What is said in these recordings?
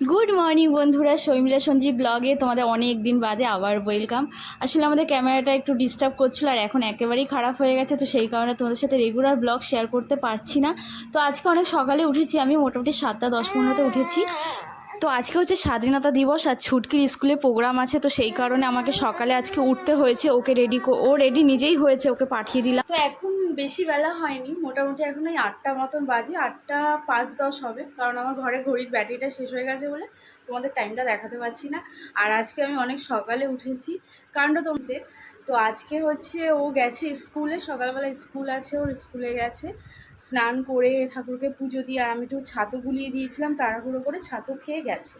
Good morning বন্ধুরা। শর্মিলা সঞ্জীব ব্লগে তোমাদের অনেক দিন বাদে আবার ওয়েলকাম আসলে আমাদের ক্যামেরাটা একটু ডিস্টার্ব করছিল আর এখন একেবারেই খারাপ হয়ে গেছে, তো সেই কারণে তোমাদের সাথে রেগুলার ব্লগ শেয়ার করতে পারছি না। তো আজকে অনেক সকালে উঠেছি আমি, মোটামুটি সাতটা দশ পনেরোতে উঠেছি। তো আজকে হচ্ছে স্বাধীনতা দিবস আর ছুটকির স্কুলে প্রোগ্রাম আছে, তো সেই কারণে আমাকে সকালে আজকে উঠতে হয়েছে, ওকে রেডি ও রেডি নিজেই হয়েছে, ওকে পাঠিয়ে দিলাম। তো এখন বেশি বেলা হয়নি, মোটামুটি এখন ওই আটটা মতন বাজে, আটটা পাঁচ দশ হবে, কারণ আমার ঘরে ঘড়ির ব্যাটারিটা শেষ হয়ে গেছে বলে তোমাদের টাইমটা দেখাতে পারছি না। আর আজকে আমি অনেক সকালে উঠেছি, কারণটা তোমাদের, তো আজকে হচ্ছে ও গেছে স্কুলে, সকালবেলা স্কুল আছে, ওর স্কুলে গেছে। স্নান করে ঠাকুরকে পুজো দিয়ে, আর আমি একটু ছাতু গুলিয়ে দিয়েছিলাম, তাড়াহুড়ো করে ছাতু খেয়ে গেছে।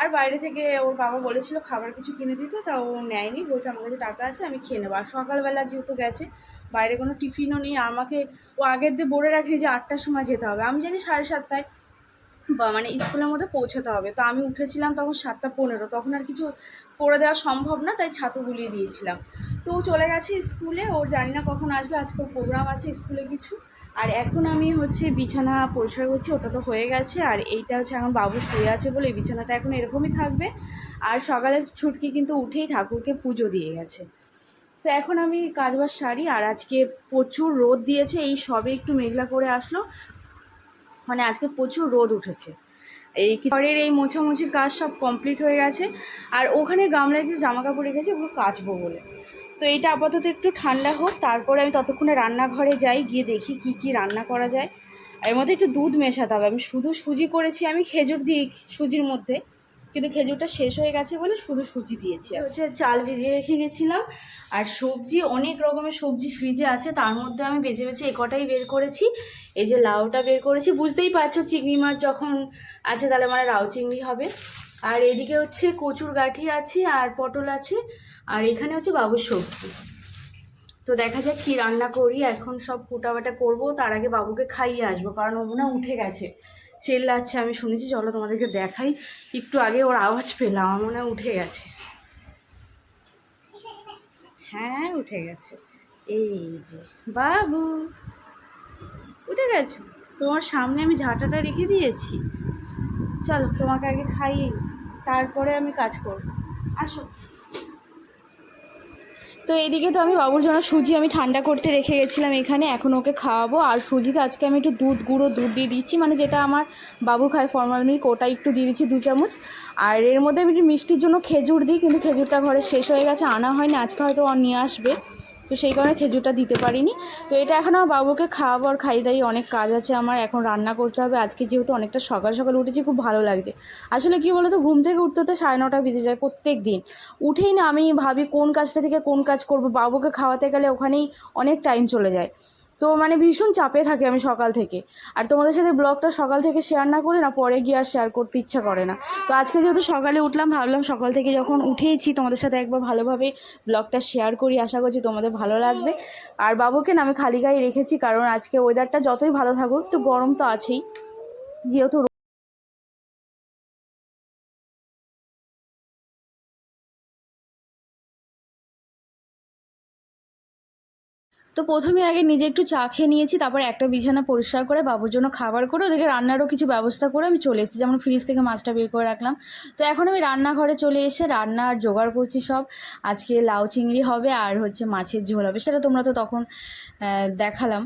আর বাইরে থেকে ওর বাবা বলেছিল খাবার কিছু কিনে দিতে, তা ও নেয়নি। বলছে, আমার কাছে টাকা আছে, আমি খেয়ে নেব। আর সকালবেলা যেহেতু গেছে, বাইরে কোনো টিফিনও নেই, আমাকে ও আগের দিয়ে বলে রাখে যে আটটার সময় যেতে হবে। আমি জানি সাড়ে সাতটায় বা মানে স্কুলের মধ্যে পৌঁছাতে হবে। তো আমি উঠেছিলাম তখন সাতটা পনেরো, তখন আর কিছু করে দেওয়া সম্ভব না, তাই ছাতু গুলিয়ে দিয়েছিলাম। তো ও চলে গেছে স্কুলে ওর জানি না কখন আসবে, আজকে প্রোগ্রাম আছে স্কুলে কিছু। আর এখন আমি হচ্ছে বিছানা পরিষ্কার করছি, ওটা তো হয়ে গেছে। আর এইটা হচ্ছে এখন বাবু শুয়ে আছে বলে এই বিছানাটা এখন এরকমই থাকবে। আর সকালে ছুটকি কিন্তু উঠেই ঠাকুরকে পুজো দিয়ে গেছে। তো এখন আমি কাজবাজ সারি, আর আজকে প্রচুর রোদ দিয়েছে, এই সবে একটু মেঘলা করে আসলো। মানে আজকে প্রচুর রোদ উঠেছে। এই ঘরের এই মোছামুছির কাজ সব কমপ্লিট হয়ে গেছে। আর ওখানে গামলায় কিছু জামা কাপড় রেখেছি, ওগুলো কাচবো বলে। তো এটা আপাতত একটু ঠান্ডা হোক, তারপরে আমি ততক্ষণে রান্নাঘরে যাই, গিয়ে দেখি কি কি রান্না করা যায়। এর মধ্যে একটু দুধ মেশাতে হবে। আমি শুধু সুজি করেছি, আমি খেজুর দিই সুজির মধ্যে, কিন্তু খেজুরটা শেষ হয়ে গেছে বলে শুধু সুজি দিয়েছি হচ্ছে চাল ভিজিয়ে রেখে গেছিলাম, আর সবজি, অনেক রকমের সবজি ফ্রিজে আছে, তার মধ্যে আমি বেছে বেছে এ কটাই বের করেছি। এই যে লাউটা বের করেছি, বুঝতেই পারছ চিংড়ি মাছ যখন আছে তাহলে মানে লাউ চিংড়ি হবে। আর এদিকে হচ্ছে কচুর গাঠি আছে, আর পটল আছে আর এখানে হচ্ছে বাবুর সবজি। তো দেখা যাক কি রান্না করি। এখন সব ফুটাবাটা করব, তার আগে বাবুকে খাইয়ে আসব, কারণ ও মনে হয় উঠে গেছে। চেল্লাচ্ছে, আমি শুনেছি, চলো তোমাদেরকে দেখাই। একটু আগে ওর আওয়াজ পেলাম, আমার মনে হয় উঠে গেছে। হ্যাঁ উঠে গেছে। এই যে, বাবু, উঠে গেছো? তোমার সামনে আমি ঝাঁটাটা রেখে দিয়েছি। চলো, তোমাকে আগে খাইয়ে তারপরে আমি কাজ করব। আসো। তো এইদিকে তো আমি বাবুর জন্য সুজি আমি ঠান্ডা করতে রেখে গেছিলাম এখানে, এখন ওকে খাওয়াবো। আর সুজিতে আজকে আমি একটু দুধ গুঁড়ো, দুধ দিয়ে দিচ্ছি মানে যেটা আমার বাবু খায় ফর্মাল মিল্ক ওটা একটু দিয়ে দিচ্ছি দু চামচ। আর এর মধ্যে আমি একটু মিষ্টির জন্য খেজুর দিই, কিন্তু খেজুরটা ঘরে শেষ হয়ে গেছে, আনা হয়নি, আজকে হয়তো নিয়ে আসবে। তো সেই কারণে খেজুরটা দিতে পারিনি। তো এটা এখন আমার বাবুকে খাওয়াবার খাইয়ে দাই, অনেক কাজ আছে আমার, এখন রান্না করতে হবে। আজকে যেহেতু অনেকটা সকাল সকাল উঠেছি, খুব ভালো লাগছে। আসলে কি বলতো, ঘুম থেকে উঠতে তো সাড়ে নটা বেজে যায় প্রত্যেক দিন। উঠেই না আমি ভাবি কোন কাজটা থেকে কোন কাজ করব, বাবুকে খাওয়াতে গেলে ওখানেই অনেক টাইম চলে যায়। তো মানে ভীষণ চাপে থাকে আমি সকাল থেকে। আর তোমাদের সাথে ব্লগটা সকাল থেকে শেয়ার না করে না, পরে গিয়ে আর শেয়ার করতে ইচ্ছা করে না। তো আজকে যেহেতু সকালে উঠলাম, ভাবলাম সকাল থেকে যখন উঠেইছি, তোমাদের সাথে একবার ভালোভাবে ব্লগটা শেয়ার করি। আশা করছি তোমাদের ভালো লাগবে। আর বাবুকে না আমি খালি গায়ে রেখেছি, কারণ আজকে ওয়েদারটা যতই ভালো থাকুক, একটু গরম তো আছেই। যেহেতু তো প্রথমে আগে নিজে একটু চা খেয়ে নিয়েছি, তারপর একটা বিছানা পরিষ্কার করে বাবুর জন্য খাবার করে ওদেরকে রান্নারও কিছু ব্যবস্থা করে আমি চলে এসেছি, যেমন ফ্রিজ থেকে মাছটা বের করে রাখলাম। তো এখন আমি রান্নাঘরে চলে এসে রান্না আর জোগাড় করছি সব। আজকে লাউ চিংড়ি হবে আর হচ্ছে মাছের ঝোল হবে, সেটা তোমরা তো তখন দেখালাম।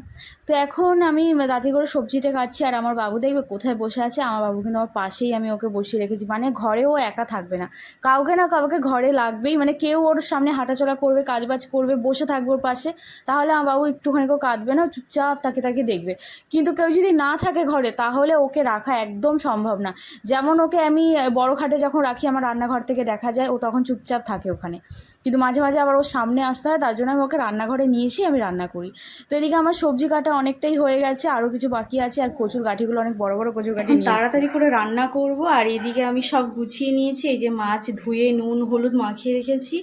তো এখন আমি দাঁতি করে সবজিটা কাটছি আর আমার বাবু দেখবে কোথায় বসে আছে, আমার বাবু কিন্তু আমার পাশেই আমি ওকে বসিয়ে রেখেছি। মানে ঘরে ও একা থাকবে না। কাউকে না কাউকে ঘরে লাগবেই মানে কেউ ওর সামনে হাঁটাচলা করবে, কাজবাজ করবে, বসে থাকবে ওর পাশে। তাহলে আমার বাবু একটুখানি কেউ কাঁদবে না চুপচাপ তাকে তাকে দেখবে। কিন্তু কেউ যদি না থাকে ঘরে তাহলে ওকে রাখা একদম সম্ভব না। যেমন ওকে আমি বড় খাটে যখন রাখি আমার রান্নাঘর থেকে দেখা যায় ও তখন চুপচাপ থাকে ওখানে। কিন্তু মাঝে মাঝে আবার ওর সামনে আসতে হয় তার জন্য আমি ওকে রান্নাঘরে নিয়ে এসেই আমি রান্না করি। তো এদিকে আমার সবজি কাটা অনেকটাই হয়ে গেছে আরও কিছু বাকি আছে আর কচুর গাঠিগুলো অনেক বড় বড় কচুর গাঠি তাড়াতাড়ি করে রান্না করব আর এদিকে আমি সব গুছিয়ে নিয়েছি এই যে মাছ ধুয়ে নুন হলুদ মাখিয়ে রেখেছি।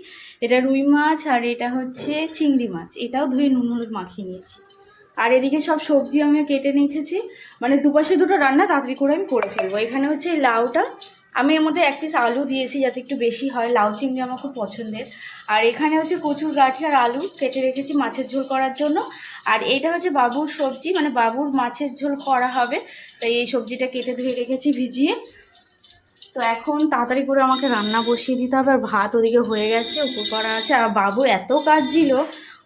এটা রুই মাছ আর এটা হচ্ছে চিংড়ি মাছ এটাও ধুয়ে নুন হলুদ মাখিয়ে নিয়েছি। আর এদিকে সব সবজি আমি কেটে রেখেছি। মানে দুপাশে দুটো রান্না, তাড়াতাড়ি করে আমি করে ফেলব। এখানে হচ্ছে এই লাউটা। আমি এর মধ্যে এক পিস আলু দিয়েছি যাতে একটু বেশি হয়। লাউ চিংড়ি আমার খুব পছন্দের। আর এখানে হচ্ছে কচুর গাঠি আর আলু কেটে রেখেছি মাছের ঝোল করার জন্য। আর এটা হচ্ছে বাবুর সবজি মানে বাবুর মাছের ঝোল করা হবে। তাই এই সবজিটা কেটে ধুয়ে রেখেছি ভিজিয়ে। তো এখন তাড়াতাড়ি করে আমাকে রান্না বসিয়ে দিতে হবে। আর ভাত ওদিকে হয়ে গেছে উপর করা আছে। আর বাবু এত কাজ ছিল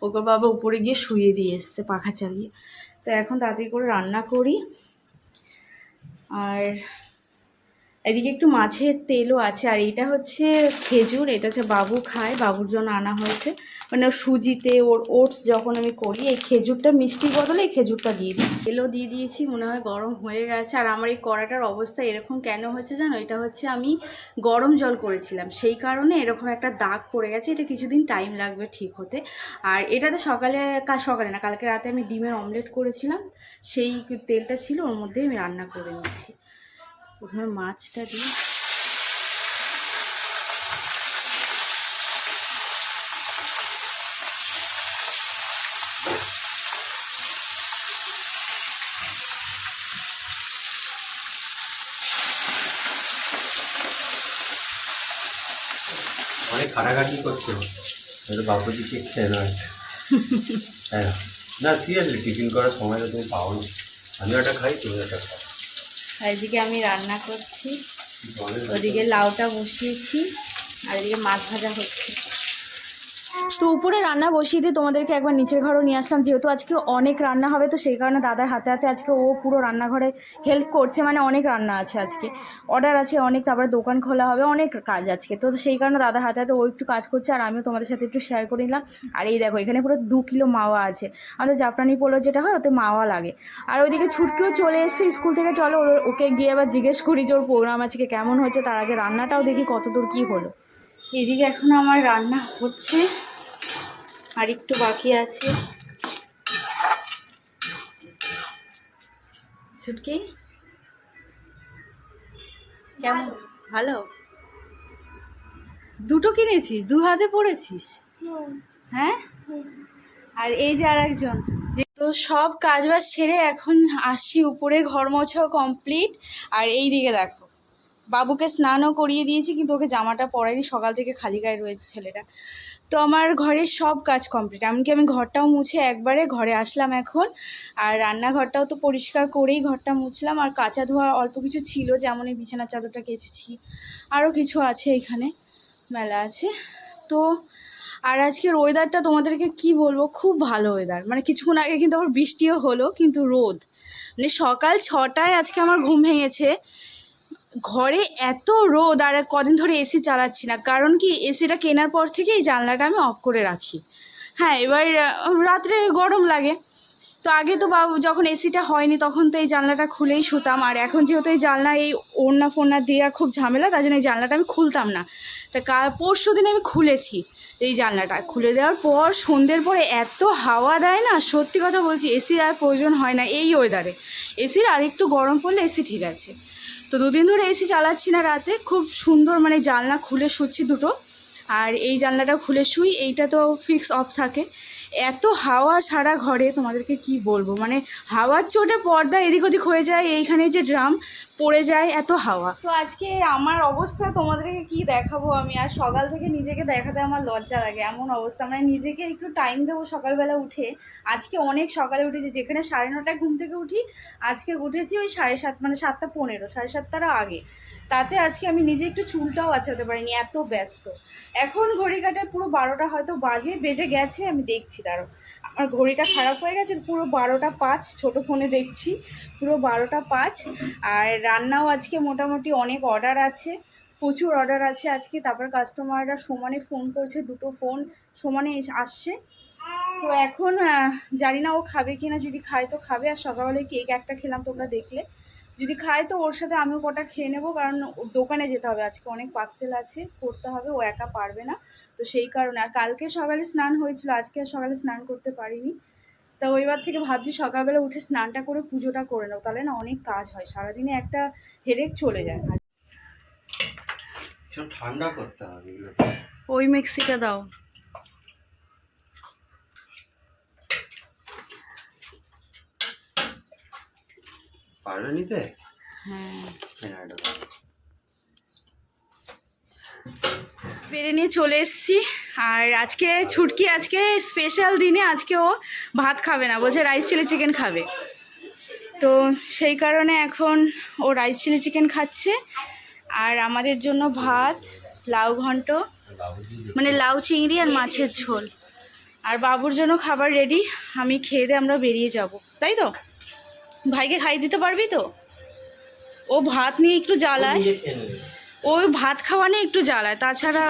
ওপর বাবা উপরে গিয়ে শুয়ে দিয়ে এসছে পাখা চালিয়ে। তো এখন তাড়াতাড়ি করে রান্না করি। আর এদিকে একটু মাছের তেলও আছে। আর এটা হচ্ছে খেজুর, এটা হচ্ছে বাবু খায়, বাবুর জন্য আনা হয়েছে। মানে সুজিতে, ওর ওটস যখন আমি করি, এই খেজুরটা, মিষ্টির বদলে এই খেজুরটা দিয়ে দিই। তেলও দিয়ে দিয়েছি, মনে হয় গরম হয়ে গেছে। আর আমার এই কড়াটার অবস্থা এরকম কেন হয়েছে জানো? এটা হচ্ছে আমি গরম জল করেছিলাম। সেই কারণে এরকম একটা দাগ পড়ে গেছে, এটা কিছুদিন টাইম লাগবে ঠিক হতে। আর এটাতে সকালে কাল সকালে না, কালকে রাতে আমি ডিমের অমলেট করেছিলাম। সেই তেলটা ছিল, ওর মধ্যেই আমি রান্না করে নিচ্ছি প্রথমে মাছটা দিই। অনেক করছ। হয়তো খেয়ে নয় হ্যাঁ। না সিরিয়াসলি টিফিন করার সময় তো তুমি পাও না আমি ওটা খাই তুমি ওটা খাও। এদিকে আমি রান্না করছি। ওদিকে লাউটা বসিয়েছি আর এদিকে মাছ ভাজা হচ্ছে। তো উপরে রান্না বসিয়ে দিয়ে তোমাদেরকে একবার নিচের ঘরও নিয়ে আসলাম। যেহেতু আজকে অনেক রান্না হবে, তো সেই কারণে দাদার হাতে হাতে আজকে ও পুরো রান্নাঘরে হেল্প করছে। মানে অনেক রান্না আছে আজকে। অর্ডার আছে অনেক, তারপরে দোকান খোলা হবে, অনেক কাজ আজকে। তো সেই কারণে দাদার হাতে হাতে ও একটু কাজ করছে, আর আমিও তোমাদের সাথে একটু শেয়ার করে নিলাম। আর এই দেখো, এখানে পুরো দু কিলো মাওয়া আছে। আমাদের জাফরানি পোলো যেটা হয়, ওতে মাওয়া লাগে। আর ওইদিকে ছুটকেও চলে এসছে স্কুল থেকে। চলো ওকে গিয়ে আবার জিজ্ঞেস করি যে ওর প্রোগ্রাম আজকে কেমন হয়েছে, তার আগে রান্নাটাও দেখি কতদূর কী হলো। এদিকে এখন আমার রান্না হচ্ছে। আর একটু বাকি আছে। ছুটকি? কেমন? ভালো? দুটো কিনেছিস? দু হাতে পড়েছিস? হ্যাঁ? আর এই যে আর একজন যে তো সব কাজ বাজ সেরে এখন আসি উপরে ঘর মোছাও কমপ্লিট। আর এই দিকে দেখো বাবুকে স্নানও করিয়ে দিয়েছি কিন্তু ওকে জামাটা পরাইনি সকাল থেকে খালি গায়ে রয়েছে ছেলেটা। তো আমার ঘরের সব কাজ কমপ্লিট এমনকি আমি ঘরটাও মুছে একবারে ঘরে আসলাম এখন। আর রান্নাঘরটাও তো পরিষ্কার করেই ঘরটা মুছলাম, আর কাঁচা ধোয়া অল্প কিছু ছিল, যেমন এই বিছানার চাদরটা কেচেছি। আরও কিছু আছে এখানে, মেলা আছে। তো, আর আজকের ওয়েদারটা তোমাদেরকে কি বলব? খুব ভালো ওয়েদার মানে কিছুক্ষণ আগে কিন্তু আবার বৃষ্টিও হলো, কিন্তু রোদ। মানে সকাল ছটায় আজকে আমার ঘুম ভেঙেছে। ঘরে এত রোদ আর কদিন ধরে এসি চালাচ্ছি না। কারণ কি এসিটা কেনার পর থেকে এই জানলাটা আমি অফ করে রাখি। হ্যাঁ এবার রাত্রে গরম লাগে। তো আগে তো বাবু, যখন এসিটা হয়নি, তখন তো এই জানলাটা খুলেই শুতাম। আর এখন যেহেতু এই জানলা, এই ওড়না ফোড়না দেওয়া খুব ঝামেলা, তার জন্য এই জানলাটা আমি খুলতাম না। তা কাল পরশু দিন আমি খুলেছি এই জানলাটা। খুলে দেওয়ার পর, সন্ধ্যের পরে এত হাওয়া দেয় না, সত্যি কথা বলছি এসির আর প্রয়োজন হয় না এই ওয়েদারে এসির আর একটু গরম পড়লে এসি ঠিক আছে। তো দুদিন ধরে এসি চালাচ্ছি না রাতে। খুব সুন্দর মানে জানলা খুলে শুচ্ছি দুটো। আর এই জানলাটা খুলে শুই, এইটা তো ফিক্স অফ থাকে। এত হাওয়া সারা ঘরে, তোমাদেরকে কি বলব? মানে হাওয়ার চোটে পর্দা এদিক ওদিক হয়ে যায় এইখানে যে ড্রাম পড়ে যায় এত হাওয়া। তো আজকে আমার অবস্থা, তোমাদেরকে কি দেখাবো আমি? আর সকাল থেকে নিজেকে দেখাতে আমার লজ্জা লাগে, এমন অবস্থা। মানে নিজেকে একটু টাইম দেবো সকালবেলা উঠে। আজকে অনেক সকালে উঠেছি, যেখানে সাড়ে নটায় ঘুম থেকে উঠি, আজকে উঠেছি ওই সাড়ে সাত মানে সাতটা পনেরো, সাড়ে সাতটারও আগে। তাতে আজকে আমি নিজে একটু চুলটাও আছাতে পারিনি, এত ব্যস্ত। এখন ঘড়ি কাটায় পুরো বারোটা হয়তো বাজে, বেজে গেছে, আমি দেখছি তারও আমার ঘড়িটা খারাপ হয়ে গেছে, পুরো বারোটা পাঁচ, ছোট ফোনে দেখছি, পুরো বারোটা পাঁচ। আর রান্নাও আজকে মোটামুটি অনেক অর্ডার আছে, প্রচুর অর্ডার আছে আজকে, তারপর কাস্টমাররা সমানে ফোন করছে, দুটো ফোন সমানে আসছে। তো এখন জানি না ও খাবে কি না যদি খায় তো খাবে, আর সকালবেলায় কেক একটা খেলাম তোমরা দেখলে। যদি খায় তো ওর সাথে আমিও কটা খেয়ে নেব কারণ ওর দোকানে যেতে হবে। আজকে অনেক পার্সেল আছে করতে হবে ও একা পারবে না। তো সেই কারণে আর কালকে সকালে স্নান হয়েছিল আজকে আর সকালে স্নান করতে পারিনি। তা ওইবার থেকে ভাবছি সকালবেলা উঠে স্নানটা করে পুজোটা করে নেব। তাহলে না অনেক কাজ হয় সারাদিনে একটা হেডেক চলে যায়। ঠান্ডা করতে হবে। ওই মিক্সিটা দাও। পারবে নিতে? হ্যাঁ। হ্যাঁ নিয়ে চলে এসেছি। আর আজকে ছুটকি আজকে স্পেশাল দিনে আজকে ও ভাত খাবে না বলছে রাইস চিলি চিকেন খাবে। তো সেই কারণে এখন ও রাইস চিলি চিকেন খাচ্ছে। আর আমাদের জন্য ভাত লাউ ঘন্ট মানে লাউ চিংড়ি আর মাছের ঝোল। আর বাবুর জন্য খাবার রেডি আমি খেয়ে দিয়ে আমরা বেরিয়ে যাব। তাই তো? ভাইকে খাইয়ে দিতে পারবি তো? ও ভাত নিয়ে একটু জ্বালায়। ওই ভাত খাওয়া নিয়ে একটু জ্বালায়। তাছাড়া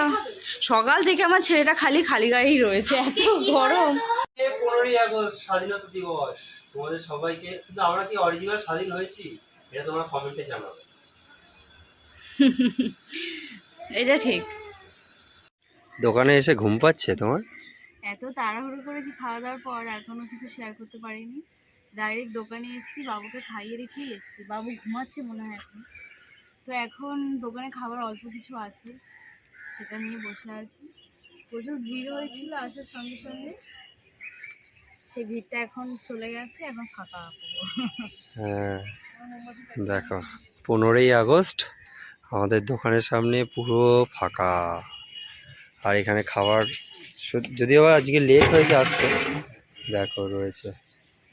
সকাল থেকে আমার ছেলেটা খালি খালি গায়েই রয়েছে এত গরম। পনেরোই আগস্ট স্বাধীনতা দিবস। তোমাদের সবাইকে কিন্তু আমরা কি অরিজিনাল স্বাধীন হয়েছি? এটা তোমরা কমেন্টে জানাবে। এটা ঠিক। দোকানে এসে ঘুম পাচ্ছে তোমার? এত তাড়াহুড়ো করেছি খাওয়া দাওয়ার পর আর কোনো কিছু শেয়ার করতে পারিনি। ডাইরেক্ট দোকানে এসেছি, বাবুকে খাইয়ে রেখেই এসেছি। বাবু ঘুমাচ্ছে মনে হয় এখন। তো এখন দোকানে খাবার অল্প কিছু আছে, সেটা নিয়ে বসে আছি। প্রচুর ভিড় হয়েছিল আসার সঙ্গে সঙ্গে। সেই ভিড়টা এখন চলে গেছে, এখন ফাঁকা হ্যাঁ দেখো, পনেরোই আগস্ট, আমাদের দোকানের সামনে পুরো ফাঁকা। আর এখানে খাবার, যদিও আজকে লেট হয়েছে আসতে, দেখো রয়েছে।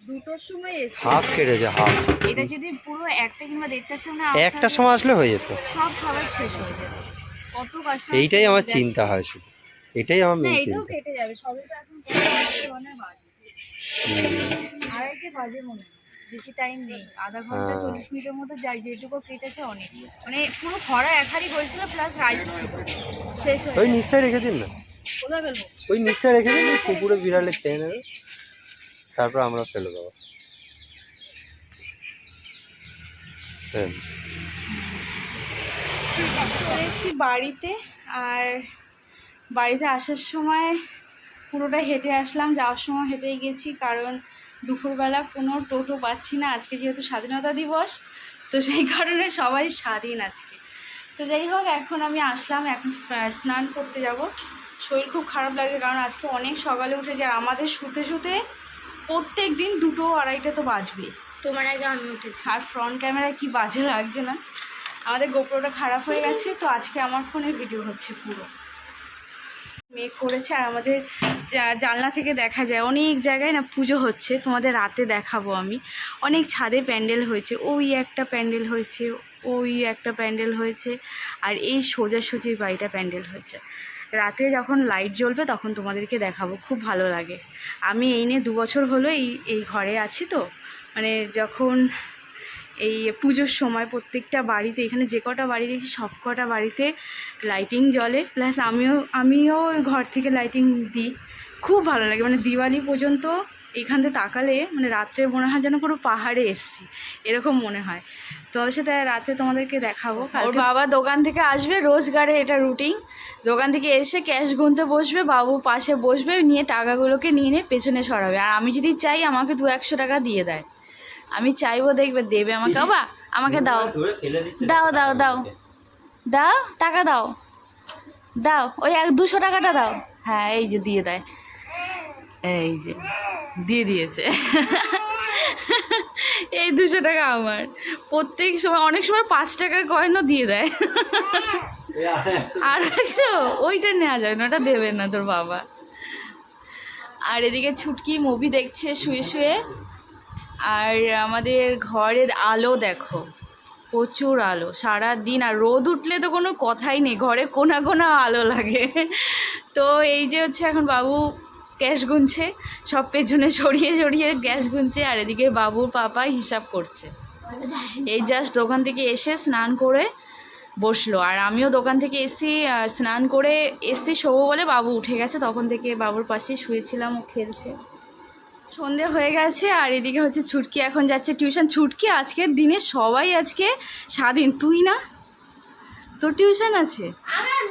দুটোর সময় হাফ কেটেছে হাফ। এটা যদি পুরো একটা কিংবা দেড়টার সময় আসলে হয়ে যেত। সব খাবার শেষ হয়ে যাবে। কত কষ্ট এইটাই আমার চিন্তা হয় শুধু। এটাই আমার মেন চিন্তা। কেটে যাবে সবে তো এখন বাজে। আড়াইটে বাজে মনে হয়। বেশি টাইম নেই। আধা ঘণ্টা হ্যাঁ। চল্লিশ মিনিটের মতো যাই যেটুকু কেটেছে অনেক। মানে পুরো খরা হয়েছিল প্লাস রাইস ছিল। শেষ ওই। নিচটাই রেখে দিন না। কোথায় ফেলব ওই নিচটা রেখে দিন কুকুরে বিড়ালে খেয়ে নেবে তারপর আমরা ফেলে দেবো। হ্যাঁ। বাড়িতে আর বাড়িতে আসার সময় পুরোটা হেঁটে আসলাম। যাওয়ার সময় হেঁটেই গেছি কারণ দুপুরবেলা কোনো টোটো পাচ্ছি না। আজকে যেহেতু স্বাধীনতা দিবস, তো সেই কারণে সবাই স্বাধীন আজকে। তো যাই হোক, এখন আমি আসলাম, এখন স্নান করতে যাব। শরীর খুব খারাপ লাগে কারণ আজকে অনেক সকালে উঠেছে আর আমাদের শুতে শুতে প্রত্যেক দিন দুটো আড়াইটা তো বাজবেই। তোমার আগে আমি উঠেছি। আর ফ্রন্ট ক্যামেরায় কি বাজে লাগছে না? আমাদের গোপ্রোটা খারাপ হয়ে গেছে তো আজকে আমার ফোনে ভিডিও হচ্ছে পুরো। মেঘ করেছে আর আমাদের জানলা থেকে দেখা যায় অনেক জায়গায় না পুজো হচ্ছে তোমাদের রাতে দেখাবো আমি। অনেক ছাদে প্যান্ডেল হয়েছে ওই একটা প্যান্ডেল হয়েছে ওই একটা প্যান্ডেল হয়েছে আর এই সোজাসুজির বাড়িটা প্যান্ডেল হয়েছে। রাতে যখন লাইট জ্বলবে তখন তোমাদেরকে দেখাবো, খুব ভালো লাগে। আমি এই নিয়ে দু বছর হলো এই এই ঘরে আছি তো। মানে যখন এই পুজোর সময় প্রত্যেকটা বাড়িতে, এখানে যে কটা বাড়ি দেখছি সব কটা বাড়িতে লাইটিং জ্বলে। প্লাস আমিও আমিও ঘর থেকে লাইটিং দিই। খুব ভালো লাগে। মানে দিওয়ালি পর্যন্ত এখান থেকে তাকালে মানে রাত্রে মনে হয় যেন পুরো পাহাড়ে এসছি এরকম মনে হয়। তোমাদের সাথে রাতে তোমাদেরকে দেখাবো। ওর বাবা দোকান থেকে আসবে রোজগারে এটা রুটিন। দোকান থেকে এসে ক্যাশ গুনতে বসবে বাবু পাশে বসবে নিয়ে টাকাগুলোকে নিয়ে নিয়ে পেছনে সরাবে। আর আমি যদি চাই আমাকে দু একশো টাকা দিয়ে দেয় আমি চাইব দেখবে দেবে আমাকে। বাবা আমাকে দাও। ধরে ফেলে দিচ্ছে দাও দাও দাও। দাও টাকা দাও। দাও ওই এক দুশো টাকাটা দাও। হ্যাঁ এই যে দিয়ে দেয়। এই যে, দিয়ে দিয়েছে। এই দুশো টাকা আমার। প্রত্যেক সময়, অনেক সময় পাঁচ টাকার কয়েনও দিয়ে দেয়। আর একশো ওইটা নেওয়া যায় না, ওটা দেবে না তোর বাবা। আর এদিকে ছুটকি মুভি দেখছে শুয়ে শুয়ে। আর আমাদের ঘরের আলো দেখো, প্রচুর আলো। সারা দিন আর রোদ উঠলে তো কোনো কথাই নেই, ঘরে কোনা কোনা আলো লাগে। তো এই যে হচ্ছে এখন বাবু গ্যাস গুনছে, সব পেছনে সরিয়ে সরিয়ে গ্যাস গুনছে আর এদিকে বাবুর পাপা হিসাব করছে। এই জাস্ট দোকান থেকে এসে স্নান করে বসল। আর আমিও দোকান থেকে এসি স্নান করে এসছি শোবো বলে বাবু উঠে গেছে। তখন থেকে বাবুর পাশে শুয়েছিলাম, ও খেলছে। সন্ধে হয়ে গেছে আর এদিকে হচ্ছে ছুটকি, এখন যাচ্ছে টিউশন। ছুটকি আজকের দিনে সবাই আজকে স্বাধীন। তুই না? তোর টিউশন আছে? আমার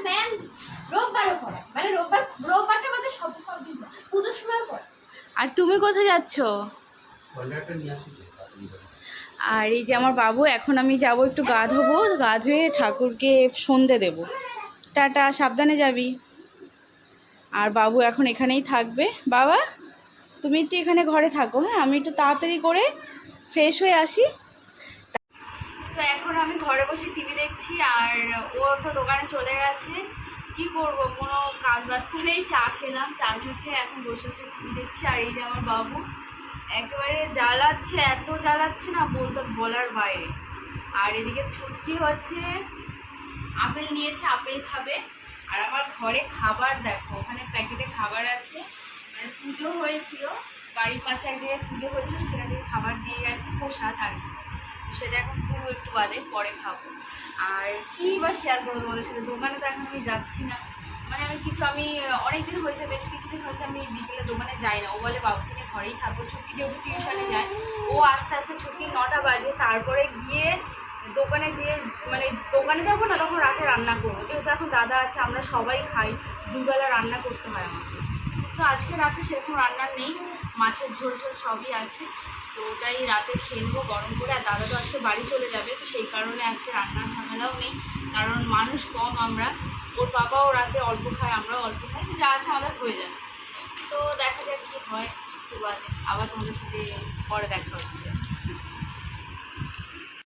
রোববারও পড়ায় মানে রোববার রোববারটা বাদে সব সব দিন পুজোর সময় পড়ায় আর তুমি কোথায় যাচ্ছ? আর এই যে আমার বাবু এখন আমি যাব একটু গা ধোবো গা ধুয়ে ঠাকুরকে সন্ধে দেব। টাটা সাবধানে যাবি। আর বাবু এখন এখানেই থাকবে। বাবা তুমি একটু এখানে ঘরে থাকো হ্যাঁ? আমি একটু তাড়াতাড়ি করে ফ্রেশ হয়ে আসি। তো এখন আমি ঘরে বসে টিভি দেখছি আর ও তো দোকানে চলে গেছে। কি করব? কোনো কাজ বাস্ত নেই, চা খেলাম, চা খেয়ে এখন বসে বসে টিভি দেখছি, আর এই যে আমার বাবু একেবারে জ্বালাচ্ছে, এত জ্বালাচ্ছে না বলতে বলার বাইরে। আর এদিকে ছুটকি হচ্ছে, আপেল নিয়েছে, আপেল খাবে। আর আমার ঘরে খাবার দেখো, ওখানে প্যাকেটে খাবার আছে। মানে পুজো হয়েছিল, বাড়ির পাশে এক জায়গায় পুজো হয়েছিল, সেখান থেকে খাবার দিয়ে গেছে প্রসাদ আর কি। সেটা এখন পুরো একটু বাদে, পরে খাব। আর কি বা শেয়ার করব তোমাদের সাথে দোকানে তো এখন আমি যাচ্ছি না। মানে আমি কিছু, আমি অনেক দিন হয়েছে, বেশ কিছুদিন হয়েছে আমি বিকেলে দোকানে যাই না। ও বলে, বাবুকে ঘরেই থাকব। ছুটি যেহেতু টিউশনে যায়। ও আস্তে আস্তে ছুটি নটা বাজে, তারপরে গিয়ে দোকানে যেয়ে মানে দোকানে যাব না, তখন রাতে রান্না করব। যেহেতু এখন দাদা আছে, আমরা সবাই খাই। দুবেলা রান্না করতে হয় আমাকে। তো আজকে রাতে সেরকম রান্না নেই। মাছের ঝোল ঝোল সবই আছে। তো ওটাই রাতে খেয়ে নেব, গরম করে, আর দাদা তো আজকে বাড়ি চলে যাবে, তো সেই কারণে আজকে রান্নার ঝামেলাও নেই। কারণ মানুষ কম আমরা। ওর বাবাও রাতে অল্প খায়, আমরাও অল্প খাই, যা আছে আমাদের হয়ে যাবে। তো দেখা যাক কী হয়, একটু বাদে আবার তোমাদের সাথে পরে দেখা হচ্ছে।